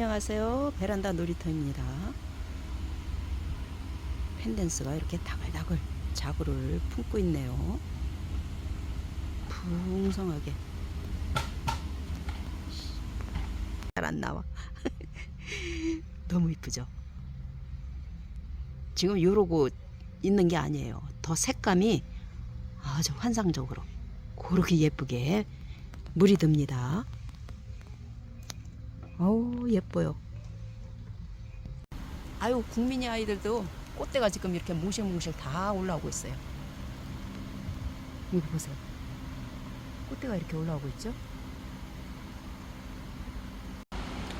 안녕하세요. 베란다 놀이터입니다. 펜댄스가 이렇게 다글다글 자구를 품고 있네요. 풍성하게. 잘 안 나와. 너무 이쁘죠? 지금 요러고 있는 게 아니에요. 더 색감이 아주 환상적으로 그렇게 예쁘게 물이 듭니다. 어우 예뻐요. 아유 국민이 아이들도 꽃대가 지금 이렇게 뭉실뭉실 다 올라오고 있어요. 여기 보세요. 꽃대가 이렇게 올라오고 있죠?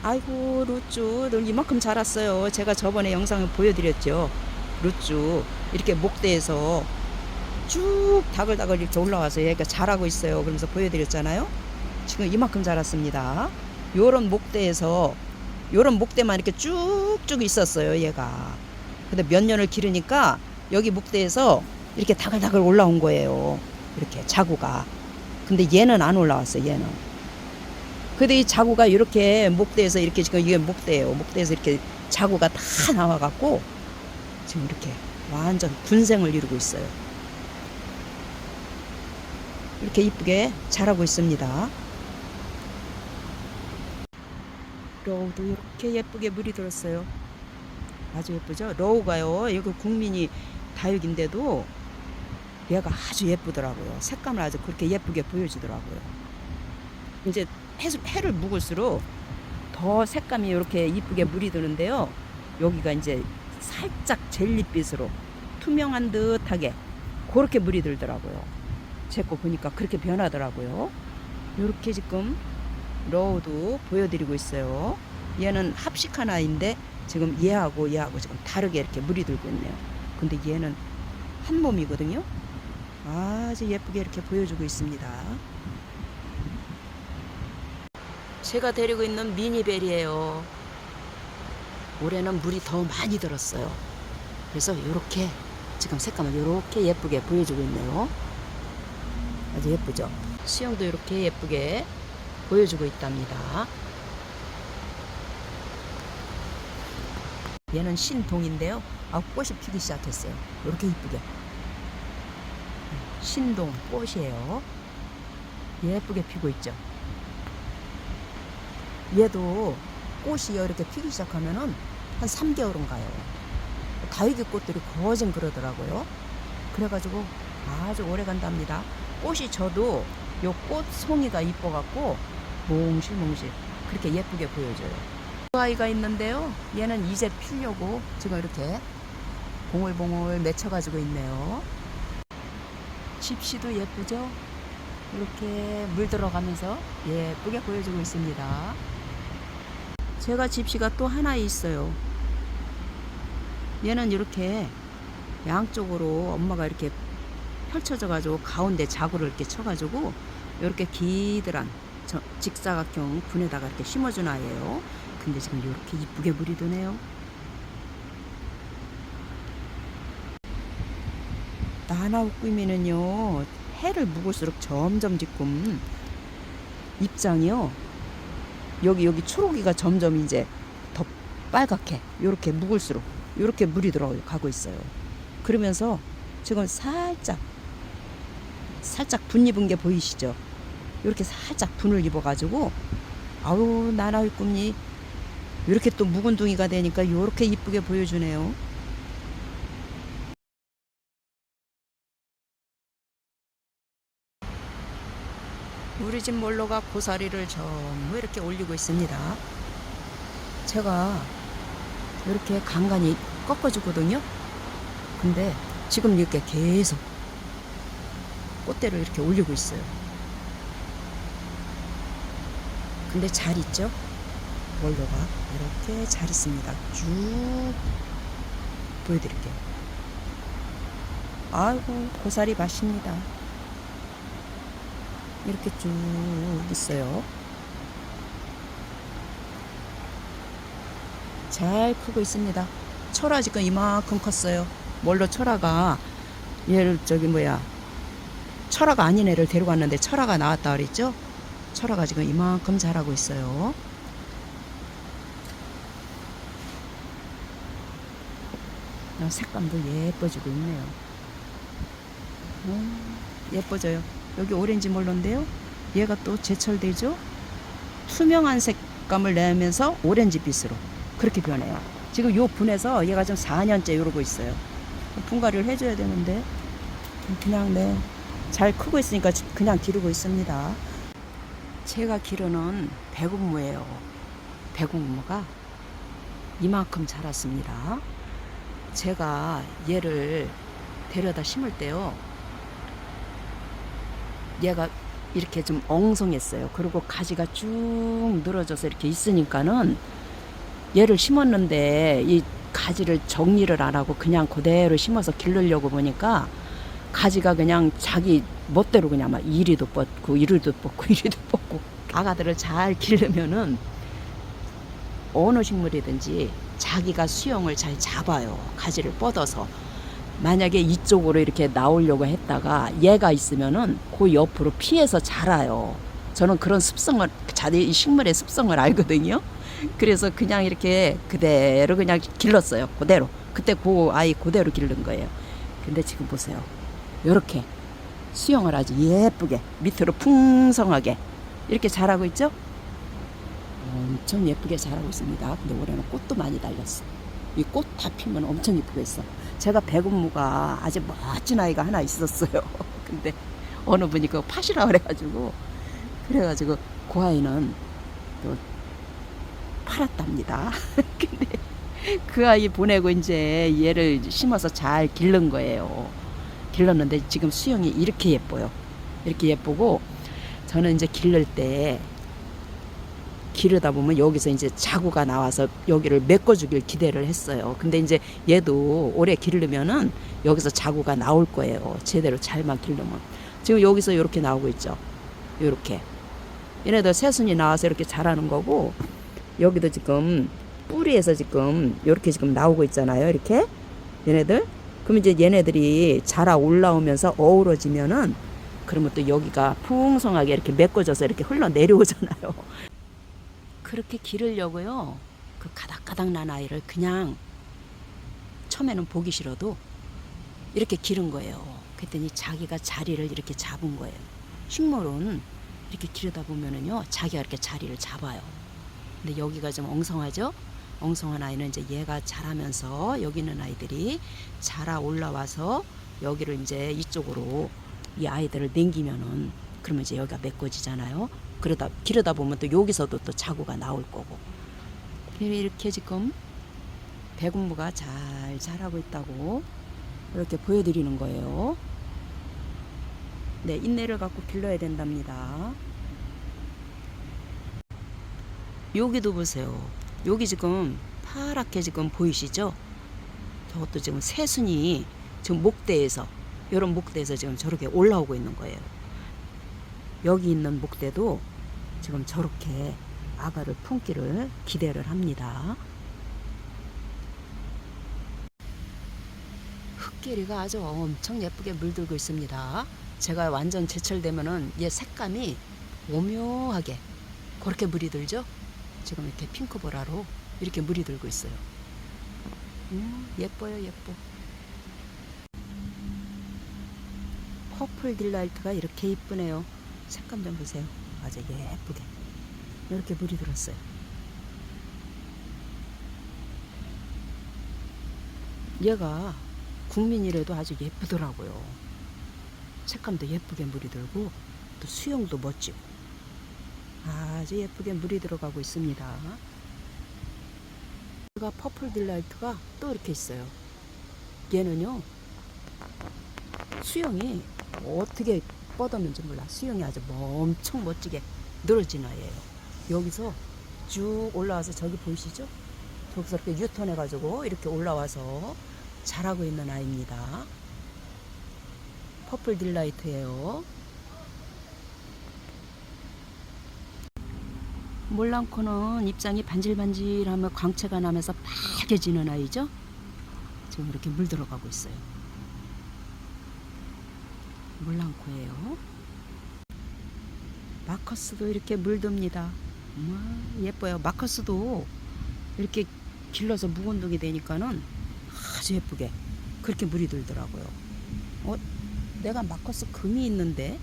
아이고 루쭈 너 이만큼 자랐어요. 제가 저번에 영상을 보여드렸죠. 루쭈 이렇게 목대에서 쭉 다글다글 이렇게 올라와서 얘가 자라고 있어요. 그러면서 보여드렸잖아요. 지금 이만큼 자랐습니다. 요런 목대에서 요런 목대만 이렇게 쭉쭉 있었어요 얘가. 근데 몇 년을 기르니까 여기 목대에서 이렇게 다글다글 올라온 거예요 이렇게 자구가. 근데 얘는 안 올라왔어 얘는. 근데 이 자구가 이렇게 목대에서 이렇게 지금 이게 목대예요. 목대에서 이렇게 자구가 다 나와갖고 지금 이렇게 완전 군생을 이루고 있어요. 이렇게 이쁘게 자라고 있습니다 로우도 이렇게 예쁘게 물이 들었어요. 아주 예쁘죠? 로우가요. 여기 국민이 다육인데도 얘가 아주 예쁘더라고요. 색감을 아주 그렇게 예쁘게 보여주더라고요. 이제 해, 해를 묵을수록 더 색감이 이렇게 이쁘게 물이 드는데요. 여기가 이제 살짝 젤리빛으로 투명한 듯하게 그렇게 물이 들더라고요. 제 거 보니까 그렇게 변하더라고요. 이렇게 지금 로우도 보여드리고 있어요. 얘는 합식 하나인데 지금 얘하고 얘하고 지금 다르게 이렇게 물이 들고 있네요. 근데 얘는 한 몸이거든요. 아주 예쁘게 이렇게 보여주고 있습니다. 제가 데리고 있는 미니벨이에요. 올해는 물이 더 많이 들었어요. 그래서 이렇게 지금 색감을 이렇게 예쁘게 보여주고 있네요. 아주 예쁘죠? 수영도 이렇게 예쁘게 보여주고 있답니다. 얘는 신동인데요. 아, 꽃이 피기 시작했어요. 이렇게 이쁘게. 신동 꽃이에요. 예쁘게 피고 있죠. 얘도 꽃이 이렇게 피기 시작하면은 한 3개월은 가요. 다육이 꽃들이 거진 그러더라고요. 그래가지고 아주 오래 간답니다. 꽃이 저도 요 꽃송이가 이뻐갖고 몽실몽실 그렇게 예쁘게 보여줘요. 그 아이가 있는데요. 얘는 이제 피려고 지금 이렇게 봉글봉글 맺혀가지고 있네요. 집시도 예쁘죠? 이렇게 물 들어가면서 예쁘게 보여주고 있습니다. 제가 집시가 또 하나 있어요. 얘는 이렇게 양쪽으로 엄마가 이렇게 펼쳐져 가지고 가운데 자구를 이렇게 쳐가지고 이렇게 기드란 저 직사각형 분에다가 이렇게 심어준 아이예요. 근데 지금 이렇게 이쁘게 물이 드네요. 나나웃구미는요 해를 묵을수록 점점 지금 입장이요 여기 여기 초록이가 점점 이제 더 빨갛게 이렇게 묵을수록 이렇게 물이 들어가고 있어요. 그러면서 지금 살짝 살짝 분 입은 게 보이시죠? 이렇게 살짝 분을 입어가지고 아우 나나의 꿈이 이렇게 또 묵은 둥이가 되니까 이렇게 이쁘게 보여주네요. 우리 집 몰로가 고사리를 전부 이렇게 올리고 있습니다. 제가 이렇게 간간히 꺾어주거든요. 근데 지금 이렇게 계속 꽃대를 이렇게 올리고 있어요. 근데 잘 있죠? 원로가 이렇게 잘 있습니다. 쭉 보여드릴게요. 아이고 고사리 맛입니다. 이렇게 쭉 있어요. 잘 크고 있습니다. 철아 지금 이만큼 컸어요. 원로 철아가 얘를 저기 뭐야 철아가 아닌 애를 데려갔는데 철아가 나왔다 그랬죠? 철아가 지금 이만큼 자라고 있어요. 아, 색감도 예뻐지고 있네요. 음, 예뻐져요. 여기 오렌지 몰론데요. 얘가 또 제철되죠? 투명한 색감을 내면서 오렌지빛으로 그렇게 변해요. 지금 요 분에서 얘가 좀 4년째 이러고 있어요. 분갈이를 해줘야 되는데 그냥 네 잘 크고 있으니까 그냥 기르고 있습니다. 제가 기르는 배국무예요. 배국무가 이만큼 자랐습니다. 제가 얘를 데려다 심을 때요. 얘가 이렇게 좀 엉성했어요. 그리고 가지가 쭉 늘어져서 이렇게 있으니까는 얘를 심었는데 이 가지를 정리를 안 하고 그냥 그대로 심어서 기르려고 보니까 가지가 그냥 자기 멋대로 그냥 막 이리도 뻗고 이리도 뻗고 이리도 뻗고 아가들을 잘 기르면은 어느 식물이든지 자기가 수영을 잘 잡아요. 가지를 뻗어서. 만약에 이쪽으로 이렇게 나오려고 했다가 얘가 있으면은 그 옆으로 피해서 자라요. 저는 그런 습성을, 자기 이 식물의 습성을 알거든요. 그래서 그냥 이렇게 그대로 그냥 길렀어요. 그대로. 그때 그 아이 그대로 기른 거예요. 근데 지금 보세요. 요렇게 수영을 아주 예쁘게 밑으로 풍성하게 이렇게 자라고 있죠? 엄청 예쁘게 자라고 있습니다. 근데 올해는 꽃도 많이 달렸어. 이 꽃 다 피면 엄청 예쁘겠어. 제가 백운무가 아주 멋진 아이가 하나 있었어요. 근데 어느 분이 그거 파시라 그래가지고 그래가지고 그 아이는 또 팔았답니다. 근데 그 아이 보내고 이제 얘를 심어서 잘 기른 거예요. 길렀는데 지금 수영이 이렇게 예뻐요. 이렇게 예쁘고 저는 이제 기를 때 기르다 보면 여기서 이제 자구가 나와서 여기를 메꿔주길 기대를 했어요. 근데 이제 얘도 오래 기르면은 여기서 자구가 나올 거예요. 제대로 잘만 기르면. 지금 여기서 이렇게 나오고 있죠. 이렇게. 얘네들 새순이 나와서 이렇게 자라는 거고 여기도 지금 뿌리에서 지금 이렇게 지금 나오고 있잖아요. 이렇게 얘네들. 그럼 이제 얘네들이 자라 올라오면서 어우러지면은 그러면 또 여기가 풍성하게 이렇게 메꿔져서 이렇게 흘러 내려오잖아요. 그렇게 기르려고요. 그 가닥가닥 난 아이를 그냥 처음에는 보기 싫어도 이렇게 기른 거예요. 그랬더니 자기가 자리를 이렇게 잡은 거예요. 식물은 이렇게 기르다 보면은요, 자기가 이렇게 자리를 잡아요. 근데 여기가 좀 엉성하죠? 엉성한 아이는 이제 얘가 자라면서 여기 있는 아이들이 자라 올라와서 여기를 이제 이쪽으로 이 아이들을 남기면은 그러면 이제 여기가 메꿔지잖아요. 그러다 기르다 보면 또 여기서도 또 자구가 나올 거고. 이렇게 지금 배군무가 잘 자라고 있다고 이렇게 보여드리는 거예요. 네, 인내를 갖고 길러야 된답니다. 여기도 보세요. 여기 지금 파랗게 지금 보이시죠? 저것도 지금 새순이 지금 목대에서 이런 목대에서 지금 저렇게 올라오고 있는 거예요. 여기 있는 목대도 지금 저렇게 아가를 품기를 기대를 합니다. 흙길이가 아주 엄청 예쁘게 물들고 있습니다. 제가 완전 제철되면은 얘 색감이 오묘하게 그렇게 물이 들죠? 지금 이렇게 핑크보라로 이렇게 물이 들고 있어요. 음, 예뻐요, 예뻐. 퍼플 딜라이트가 이렇게 이쁘네요. 색감 좀 보세요. 아주 예쁘게. 이렇게 물이 들었어요. 얘가 국민이라도 아주 예쁘더라고요. 색감도 예쁘게 물이 들고 또 수영도 멋지고 아주 예쁘게 물이 들어가고 있습니다. 얘가 퍼플 딜라이트가 또 이렇게 있어요. 얘는요 수영이 어떻게 뻗었는지 몰라. 수영이 아주 엄청 멋지게 늘어진 아이예요. 여기서 쭉 올라와서 저기 보이시죠? 저기서 이렇게 유턴해가지고 이렇게 올라와서 자라고 있는 아이입니다. 퍼플 딜라이트예요. 몰랑코는 입장이 반질반질하며 광채가 나면서 빨개지는 아이죠. 지금 이렇게 물 들어가고 있어요. 몰랑코예요. 마커스도 이렇게 물듭니다. 음, 예뻐요. 마커스도 이렇게 길러서 묵은둥이 되니까는 아주 예쁘게 그렇게 물이 들더라고요. 어, 내가 마커스 금이 있는데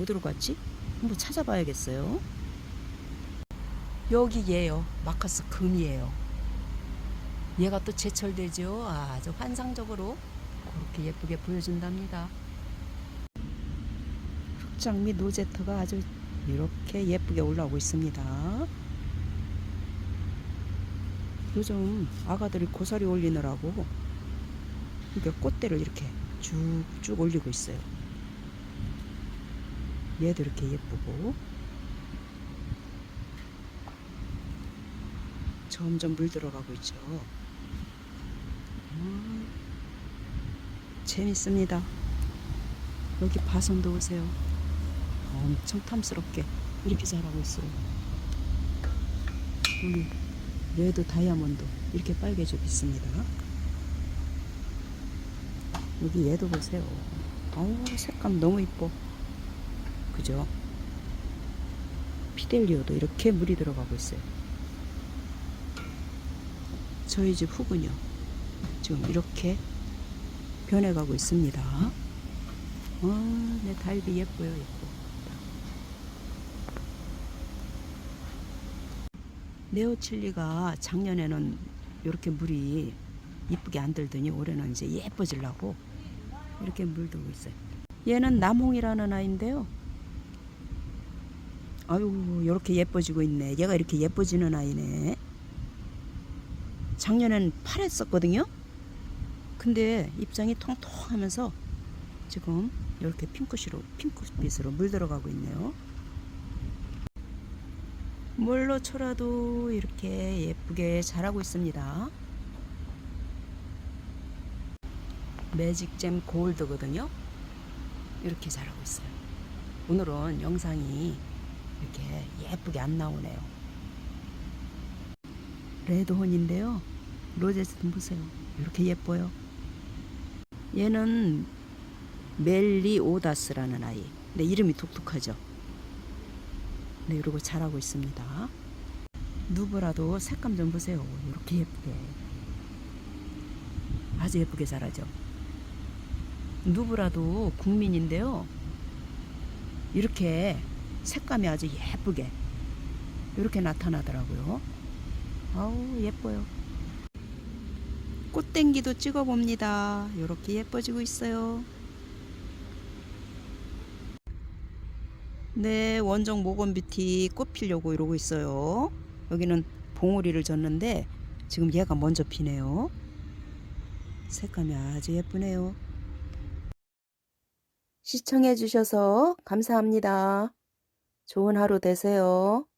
어디로 갔지? 한번 찾아봐야겠어요. 여기 얘요. 마커스 금이에요. 얘가 또 제철되죠. 아주 환상적으로 그렇게 예쁘게 보여준답니다. 흑장미 노제트가 아주 이렇게 예쁘게 올라오고 있습니다. 요즘 아가들이 고사리 올리느라고 이렇게 꽃대를 이렇게 쭉쭉 올리고 있어요. 얘도 이렇게 예쁘고 점점 물 들어가고 있죠. 음, 재밌습니다. 여기 바선도 오세요. 엄청 탐스럽게 이렇게 자라고 있어요. 여기 레드 다이아몬드 이렇게 빨개지고 있습니다. 여기 얘도 보세요. 어우 색감 너무 이뻐. 그죠? 피델리오도 이렇게 물이 들어가고 있어요. 저희 집 흙은요. 지금 이렇게 변해가고 있습니다. 아, 내 달비 예뻐요, 예뻐. 네오칠리가 작년에는 이렇게 물이 이쁘게 안 들더니 올해는 이제 예뻐지려고 이렇게 물들고 있어요. 얘는 남홍이라는 아이인데요. 아유, 이렇게 예뻐지고 있네. 얘가 이렇게 예뻐지는 아이네. 작년엔 파랬었거든요. 근데 입장이 통통하면서 지금 이렇게 핑크시로 핑크빛으로 물들어가고 있네요. 물로 쳐라도 이렇게 예쁘게 자라고 있습니다. 매직잼 골드거든요. 이렇게 자라고 있어요. 오늘은 영상이 이렇게 예쁘게 안 나오네요. 레드혼인데요. 로제스 좀 보세요. 이렇게 예뻐요. 얘는 멜리오다스라는 아이. 근데 이름이 독특하죠. 네, 이러고 자라고 있습니다. 누구라도 색감 좀 보세요. 이렇게 예쁘게. 아주 예쁘게 자라죠. 누구라도 국민인데요. 이렇게 색감이 아주 예쁘게 이렇게 나타나더라고요. 아우 예뻐요. 꽃땡기도 찍어봅니다. 이렇게 예뻐지고 있어요. 네, 원종 모건뷰티 꽃 피려고 이러고 있어요. 여기는 봉오리를 줬는데 지금 얘가 먼저 피네요. 색감이 아주 예쁘네요. 시청해 주셔서 감사합니다. 좋은 하루 되세요.